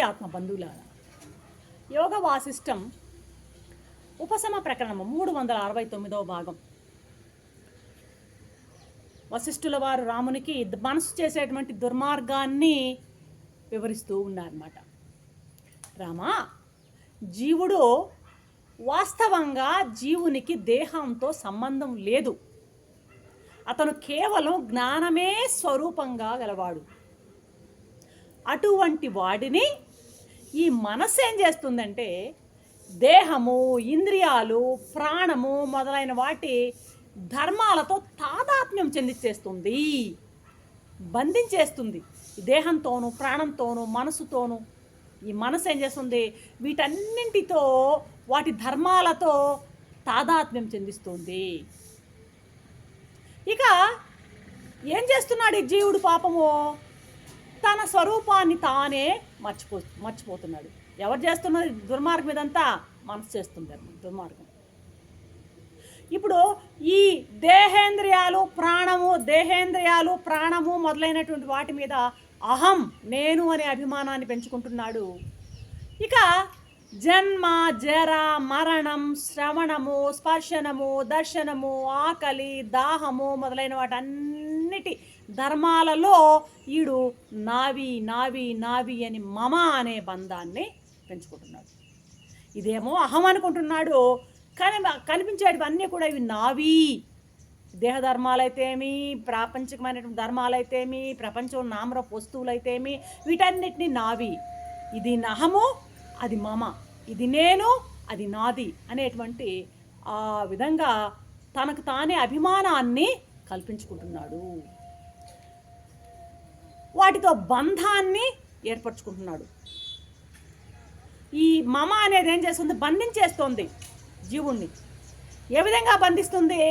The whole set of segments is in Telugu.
ఆత్మ బంధువులారా. యోగ వాసిష్టం ఉపశమ ప్రకరణము మూడు వందల అరవై తొమ్మిదవ భాగం. వశిష్ఠుల వారు రామునికి మనసు చేసేటువంటి దుర్మార్గాన్ని వివరిస్తూ ఉన్నారన్నమాట. రామా జీవుడు వాస్తవంగా జీవునికి దేహంతో సంబంధం లేదు. అతను కేవలం జ్ఞానమే స్వరూపంగా గలవాడు. అటువంటి వాడిని ఈ మనస్సు ఏం చేస్తుందంటే దేహము ఇంద్రియాలు ప్రాణము మొదలైన వాటి ధర్మాలతో తాదాత్మ్యం చెందించేస్తుంది బంధించేస్తుంది. దేహంతోనూ ప్రాణంతోనూ మనసుతోనూ ఈ మనసు ఏం చేస్తుంది? వీటన్నింటితో వాటి ధర్మాలతో తాదాత్మ్యం చెందిస్తుంది. ఇక ఏం చేస్తున్నాడు ఈ జీవుడు పాపము? తన స్వరూపాన్ని తానే మర్చిపో మర్చిపోతున్నాడు. ఎవరు చేస్తున్నది? దుర్మార్గం ఇదంతా మనసు చేస్తుంది దుర్మార్గం. ఇప్పుడు ఈ దేహేంద్రియాలు ప్రాణము దేహేంద్రియాలు ప్రాణము మొదలైనటువంటి వాటి మీద అహం నేను అనే అభిమానాన్ని పెంచుకుంటున్నాడు. ఇక జన్మ జర మరణం శ్రవణము స్పర్శనము దర్శనము ఆకలి దాహము మొదలైన వాటన్నిటి ధర్మాలలో ఈడు నావి నావి నావి అని మమ అనే బంధాన్ని పెంచుకుంటున్నాడు. ఇదేమో అహం అనుకుంటున్నాడు కానీ కనిపించేటివన్నీ కూడా ఇవి నావి. దేహ ధర్మాలైతేమి ప్రాపంచికమైనటువంటి ధర్మాలైతేమి ప్రపంచం నామర వస్తువులైతేమి వీటన్నిటిని నావి. ఇది నహము అది మమ ఇది నేను అది నాది అనేటువంటి ఆ విధంగా తనకు తానే అభిమానాన్ని కల్పించుకుంటున్నాడు. వాటితో బంధాన్ని ఏర్పరచుకుంటున్నాడు. ఈ మమ అనేది ఏం చేస్తుంది? బంధించేస్తోంది జీవుణ్ణి. ఏ విధంగా బంధిస్తుంది?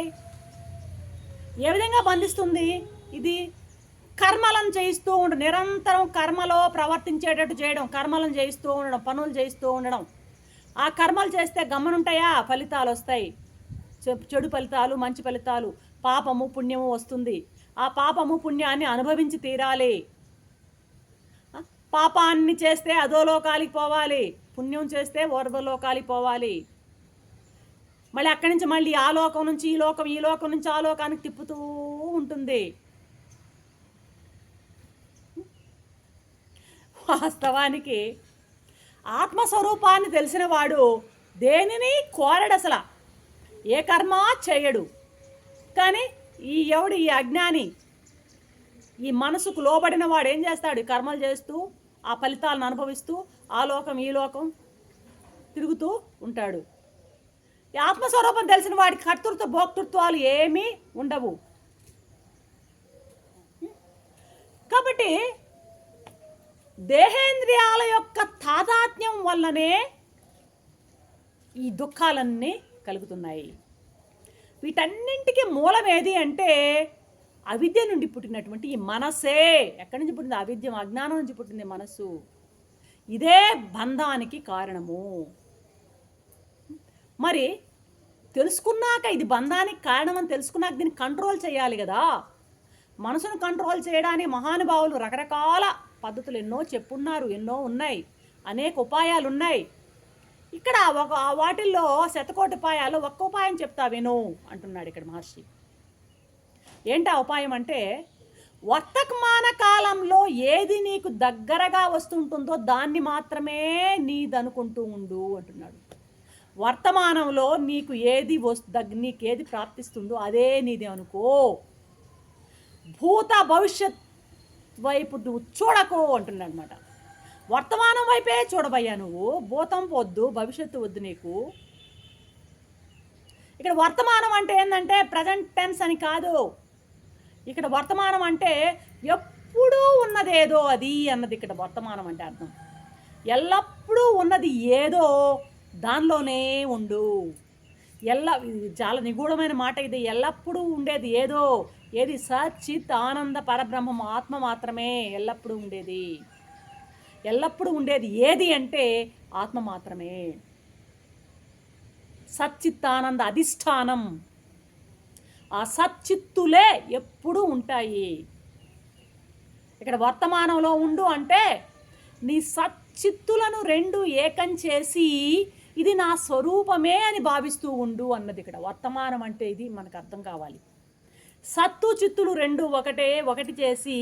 ఏ విధంగా బంధిస్తుంది? ఇది కర్మలను చేయిస్తూ ఉండడం నిరంతరం కర్మలో ప్రవర్తించేటట్టు చేయడం కర్మలను చేయిస్తూ ఉండడం పనులు చేయిస్తూ ఉండడం. ఆ కర్మలు చేస్తే గమనుంటాయా? ఫలితాలు వస్తాయి. చె- చెడు ఫలితాలు మంచి ఫలితాలు పాపము పుణ్యము వస్తుంది. ఆ పాపము పుణ్యాన్ని అనుభవించి తీరాలి. పాపాన్ని చేస్తే అధోలోకాలికి పోవాలి. పుణ్యం చేస్తే ఓర్వలోకాలికి పోవాలి. మళ్ళీ అక్కడి నుంచి మళ్ళీ ఆ లోకం నుంచి ఈ లోకం ఈ లోకం నుంచి ఆ లోకానికి తిప్పుతూ ఉంటుంది. వాస్తవానికి ఆత్మస్వరూపాన్ని తెలిసిన వాడు దేనిని కోరడు అసలు ఏ కర్మ చేయడు. కానీ ఈ ఎవడు ఈ అజ్ఞాని ఈ మనసుకు లోబడిన వాడు ఏం చేస్తాడు? కర్మలు చేస్తూ ఆ ఫలితాలను అనుభవిస్తూ ఆ లోకం ఈ లోకం తిరుగుతూ ఉంటాడు. ఈ ఆత్మస్వరూపం తెలిసిన వాడికి కర్తృత్వ భోక్తృత్వాలు ఏమీ ఉండవు. కాబట్టి దేహేంద్రియాల యొక్క తాదాత్మ్యం వల్లనే ఈ దుఃఖాలన్నీ కలుగుతున్నాయి. వీటన్నింటికి మూలం ఏది అంటే అవిద్య నుండి పుట్టినటువంటి ఈ మనసే. ఎక్కడి నుంచి పుట్టింది? అవిద్యం అజ్ఞానం నుంచి పుట్టింది మనస్సు. ఇదే బంధానికి కారణము. మరి తెలుసుకున్నాక ఇది బంధానికి కారణమని తెలుసుకున్నాక దీన్ని కంట్రోల్ చేయాలి కదా. మనసును కంట్రోల్ చేయడానికి మహానుభావులు రకరకాల పద్ధతులు ఎన్నో చెప్పున్నారు ఎన్నో ఉన్నాయి అనేక ఉపాయాలు ఉన్నాయి ఇక్కడ ఒక వాటిల్లో శతకోటి ఉపాయాలు ఒక్క ఉపాయం చెప్తా విను అంటున్నాడు ఇక్కడ మహర్షి. ఏంటి ఆ ఉపాయం అంటే వర్తకమాన కాలంలో ఏది నీకు దగ్గరగా వస్తుంటుందో దాన్ని మాత్రమే నీదనుకుంటూ ఉండు అంటున్నాడు. వర్తమానంలో నీకు ఏది వస్తు నీకు ఏది ప్రాప్తిస్తుందో అదే నీది అనుకో. భూత భవిష్యత్ వైపు నువ్వు చూడకు అంటున్నాడు అనమాట వర్తమానం వైపే చూడబయ్యా నువ్వు. భూతం వద్దు భవిష్యత్తు వద్దు నీకు. ఇక్కడ వర్తమానం అంటే ఏంటంటే ప్రజెంట్ టెన్స్ అని కాదు. ఇక్కడ వర్తమానం అంటే ఎప్పుడూ ఉన్నదేదో అది అన్నది ఇక్కడ వర్తమానం అంటే అర్థం. ఎల్లప్పుడూ ఉన్నది ఏదో దానిలోనే ఉండు. ఎల్ల ఇది చాలా నిగూఢమైన మాట ఇది. ఎల్లప్పుడూ ఉండేది ఏదో ఏది సచిత్ ఆనంద పరబ్రహ్మం ఆత్మ మాత్రమే ఎల్లప్పుడూ ఉండేది. ఎల్లప్పుడూ ఉండేది ఏది అంటే ఆత్మ మాత్రమే. సచ్చిత్తానంద అధిష్టానం. ఆ సచ్చిత్తులే ఎప్పుడూ ఉంటాయి. ఇక్కడ వర్తమానంలో ఉండు అంటే నీ సచ్చిత్తులను రెండు ఏకం చేసి ఇది నా స్వరూపమే అని భావిస్తూ ఉండు అన్నది ఇక్కడ. వర్తమానం అంటే ఇది మనకు అర్థం కావాలి. సత్తు చిత్తులు రెండు ఒకటే ఒకటి చేసి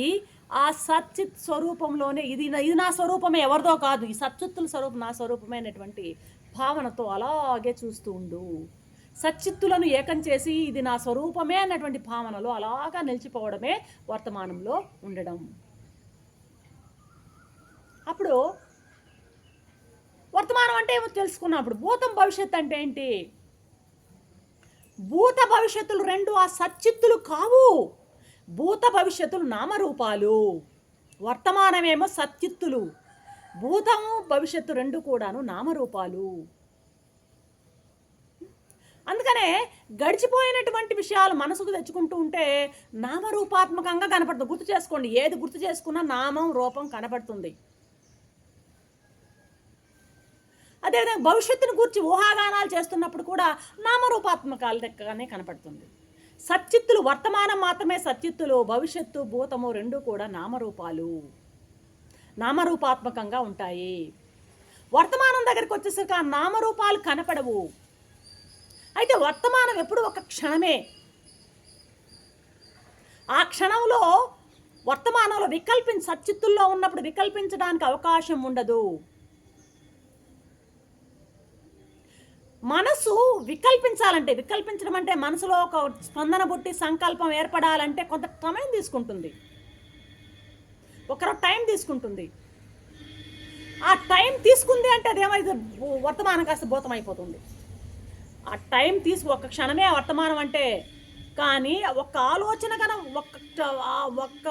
ఆ సచ్చిత్ స్వరూపంలోనే ఇది ఇది నా స్వరూపమే ఎవరిదో కాదు. ఈ సచ్చిత్తుల స్వరూపం నా స్వరూపమే అనేటువంటి భావనతో అలాగే చూస్తూ ఉండు. సచ్చిత్తులను ఏకం చేసి ఇది నా స్వరూపమే అన్నటువంటి భావనలో అలాగా నిలిచిపోవడమే వర్తమానంలో ఉండడం. అప్పుడు వర్తమానం అంటే ఏమో తెలుసుకున్నాం అప్పుడు. భూతం భవిష్యత్ అంటే ఏంటి? భూత భవిష్యత్తులు రెండు ఆ సచ్చిత్తులు కావు. భూత భవిష్యత్తులు నామరూపాలు. వర్తమానమేమో సత్చిత్తులు భూతము భవిష్యత్తు రెండు కూడాను నామరూపాలు. అందుకనే గడిచిపోయినటువంటి విషయాలు మనసుకు తెచ్చుకుంటూ ఉంటే నామరూపాత్మకంగా కనపడుతుంది గుర్తు చేసుకోండి ఏది గుర్తు చేసుకున్నా నామం రూపం కనపడుతుంది. అదేవిధంగా భవిష్యత్తును గురించి ఊహాగానాలు చేస్తున్నప్పుడు కూడా నామరూపాత్మకాలుగానే కనపడుతుంది. సచ్చిత్తులు వర్తమానం మాత్రమే సచ్చిత్తులు భవిష్యత్తు భూతము రెండు కూడా నామరూపాలు. నామరూపాత్మకంగా ఉంటాయి. వర్తమానం దగ్గరికి వచ్చేసరికి ఆ నామరూపాలు కనపడవు. అయితే వర్తమానం ఎప్పుడు ఒక క్షణమే. ఆ క్షణంలో వర్తమానంలో వికల్పించ సచ్చిత్తుల్లో ఉన్నప్పుడు వికల్పించడానికి అవకాశం ఉండదు. మనసు వికల్పించాలంటే వికల్పించడం అంటే మనసులో ఒక స్పందన పుట్టి సంకల్పం ఏర్పడాలంటే కొంత సమయం తీసుకుంటుంది. ఒకరు టైం తీసుకుంటుంది. ఆ టైం తీసుకుంది అంటే అదేమైతే వర్తమానం కాస్త భూతం అయిపోతుంది ఆ టైం తీసుకు ఒక్క క్షణమే వర్తమానం అంటే కానీ ఒక్క ఆలోచన కన ఒక్క ఒక్క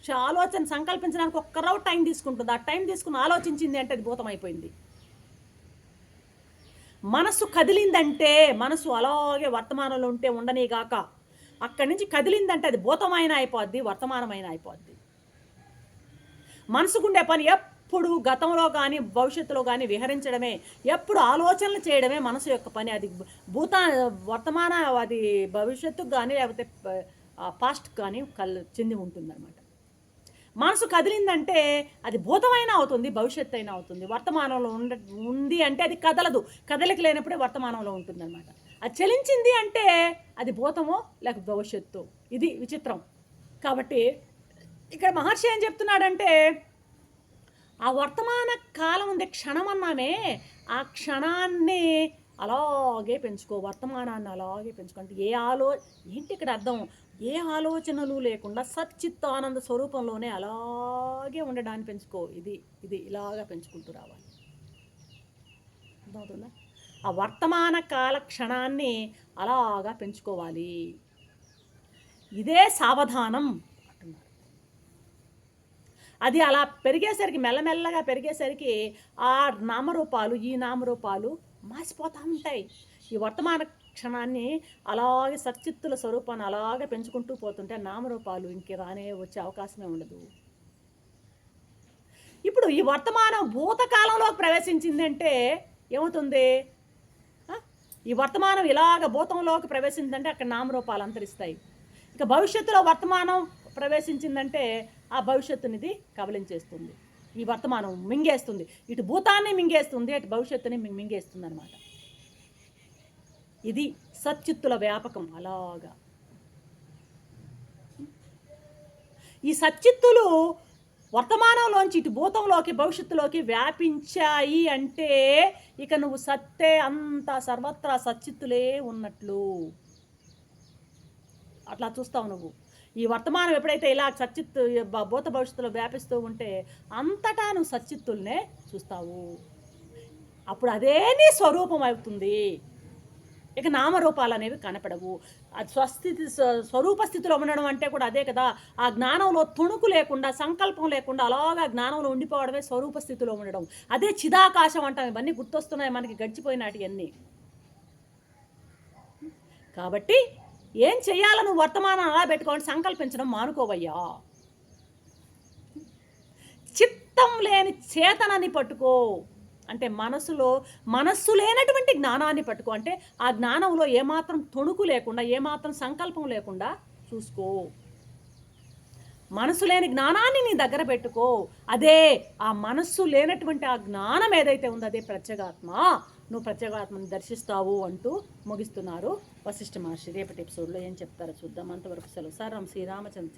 క్ష- ఆలోచన సంకల్పించడానికి ఒక్కరో టైం తీసుకుంటుంది. ఆ టైం తీసుకుని ఆలోచించింది అంటే అది భూతం అయిపోయింది మనసు కదిలిందంటే మనసు అలాగే వర్తమానంలో ఉంటే ఉండనేగాక అక్కడి నుంచి కదిలిందంటే అది భూతమైన అయిపోద్ది వర్తమానమైన అయిపోద్ది. మనసుకుండే పని ఎప్పుడు గతంలో కానీ భవిష్యత్తులో కానీ విహరించడమే. ఎప్పుడు ఆలోచనలు చేయడమే మనసు యొక్క పని. అది భూత వర్తమాన అది భవిష్యత్తుకు కానీ లేకపోతే పాస్ట్ కానీ కల్ చెంది ఉంటుందన్నమాట. మనసు కదిలిందంటే అది భూతమైనా అవుతుంది భవిష్యత్తు అయినా అవుతుంది. వర్తమానంలో ఉండ ఉంది అంటే అది కదలదు. కదలిక లేనప్పుడే వర్తమానంలో ఉంటుందన్నమాట. అది చలించింది అంటే అది భూతమో లేక భవిష్యత్తు? ఇది విచిత్రం. కాబట్టి ఇక్కడ మహర్షి ఏం చెప్తున్నాడంటే ఆ వర్తమాన కాలం ఉంది క్షణం అన్నామే ఆ క్షణాన్ని అలాగే పెంచుకో వర్తమానాన్ని అలాగే పెంచుకో అంటే ఏ ఆలో ఏంటి ఇక్కడ అర్థం? ఏ ఆలోచనలు లేకుండా సచ్చిత్ ఆనంద స్వరూపంలోనే అలాగే ఉండడాన్ని పెంచుకో. ఇది ఇది ఇలాగా పెంచుకుంటూ రావాలి. అర్థమవుతుందా? ఆ వర్తమాన కాల క్షణాన్ని అలాగా పెంచుకోవాలి. ఇదే సావధానం అంటున్నారు. అది అలా పెరిగేసరికి మెల్లమెల్లగా పెరిగేసరికి ఆ నామరూపాలు ఈ నామరూపాలు మాసిపోతూ ఉంటాయి ఈ వర్తమాన క్షణాన్ని అలాగే సచ్చిత్తుల స్వరూపాన్ని అలాగే పెంచుకుంటూ పోతుంటే నామరూపాలు ఇంక రానే వచ్చే అవకాశమే ఉండదు. ఇప్పుడు ఈ వర్తమానం భూతకాలంలో ప్రవేశించిందంటే ఏమవుతుంది? ఈ వర్తమానం ఇలాగ భూతంలోకి ప్రవేశించిందంటే అక్కడ నామరూపాలు అంతరిస్తాయి. ఇక భవిష్యత్తులో వర్తమానం ప్రవేశించిందంటే ఆ భవిష్యత్తునిది కబలించేస్తుంది ఈ వర్తమానం మింగేస్తుంది. ఇటు భూతాన్ని మింగేస్తుంది అటు భవిష్యత్తుని మింగేస్తుంది అనమాట ఇది సచ్చిత్తుల వ్యాపకం అలాగా. ఈ సచ్చిత్తులు వర్తమానంలోంచి ఇటు భూతంలోకి భవిష్యత్తులోకి వ్యాపించాయి అంటే ఇక నువ్వు సత్తే అంత సర్వత్రా సచ్చిత్తులే ఉన్నట్లు. అట్లా చూస్తావు నువ్వు. ఈ వర్తమానం ఎప్పుడైతే ఇలా సచ్చిత్తు భూత భవిష్యత్తులో వ్యాపిస్తూ ఉంటే అంతటా నువ్వు సచ్చిత్తుల్నే చూస్తావు. అప్పుడు అదే నీ స్వరూపం అవుతుంది. ఇక నామరూపాలు అనేవి కనపడవు. అది స్వస్థితి స్వ- స్వరూప స్థితిలో ఉండడం అంటే కూడా అదే కదా. ఆ జ్ఞానంలో తుణుకు లేకుండా సంకల్పం లేకుండా అలాగా జ్ఞానంలో ఉండిపోవడమే స్వరూప స్థితిలో ఉండడం. అదే చిదాకాశం అంటాం. ఇవన్నీ గుర్తొస్తున్నాయి మనకి గడిచిపోయినాటివన్నీ కాబట్టి ఏం చేయాలని వర్తమానం అలా పెట్టుకోండి సంకల్పించడం మానుకోవయ్యా. చిత్తం లేని చేతనాన్ని పట్టుకో. అంటే మనసులో మనస్సు లేనటువంటి జ్ఞానాన్ని పట్టుకో. అంటే ఆ జ్ఞానంలో ఏమాత్రం తొణుకు లేకుండా ఏమాత్రం సంకల్పం లేకుండా చూసుకో. మనసు లేని జ్ఞానాన్ని నీ దగ్గర పెట్టుకో. అదే ఆ మనస్సు లేనటువంటి ఆ జ్ఞానం ఏదైతే ఉందో అదే ప్రత్యేగాత్మ. నువ్వు ప్రత్యేగాత్మని దర్శిస్తావు అంటూ ముగిస్తున్నారు వశిష్ఠ మహర్షి. రేపటి ఎపిసోడ్లో ఏం చెప్తారో చూద్దాం. అంతవరకు సెలవు. సార్ శ్రీరామచంద్ర